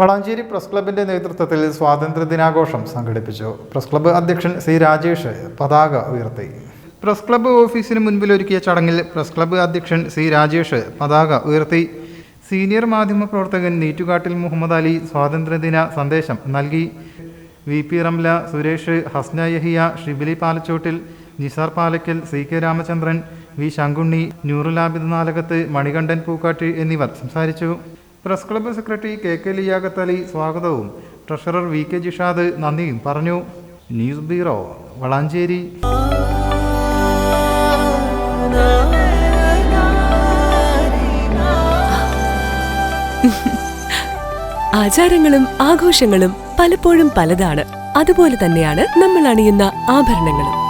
Valanchery press ക്ലബിന്റെ നേതൃത്വത്തിൽ സ്വാതന്ത്ര്യ ദിനാഘോഷം സംഘടിപ്പിച്ചു. പ്രസ് ക്ലബ്ബ് അധ്യക്ഷൻ സി രാജേഷ് പതാക ഉയർത്തി. പ്രസ് ക്ലബ്ബ് ഓഫീസിന് മുൻപിൽ ഒരുക്കിയ ചടങ്ങിൽ പ്രസ് ക്ലബ്ബ് അധ്യക്ഷൻ സി രാജേഷ് പതാക ഉയർത്തി. സീനിയർ മാധ്യമ പ്രവർത്തകൻ നീറ്റുകാട്ടിൽ മുഹമ്മദ് അലി സ്വാതന്ത്ര്യദിന സന്ദേശം നൽകി. V P Ramla Suresh Hasna Yahiya Shibili Palachottil Nisar Palakkal C K Ramachandran V Shankunni Noorulabid Nalakath Manikandan Pookkatti എന്നിവർ സംസാരിച്ചു. Press club secretary K K Liyakhat Ali സ്വാഗതവും. ട്രഷറർ വി കെ ജിഷാദ് നന്ദിയും പറഞ്ഞു. News bureau Valanchery. ആചാരങ്ങളും ആഘോഷങ്ങളും പലപ്പോഴും പലതാണ്. അതുപോലെ തന്നെയാണ് നമ്മൾ അണിയുന്ന ആഭരണങ്ങളും.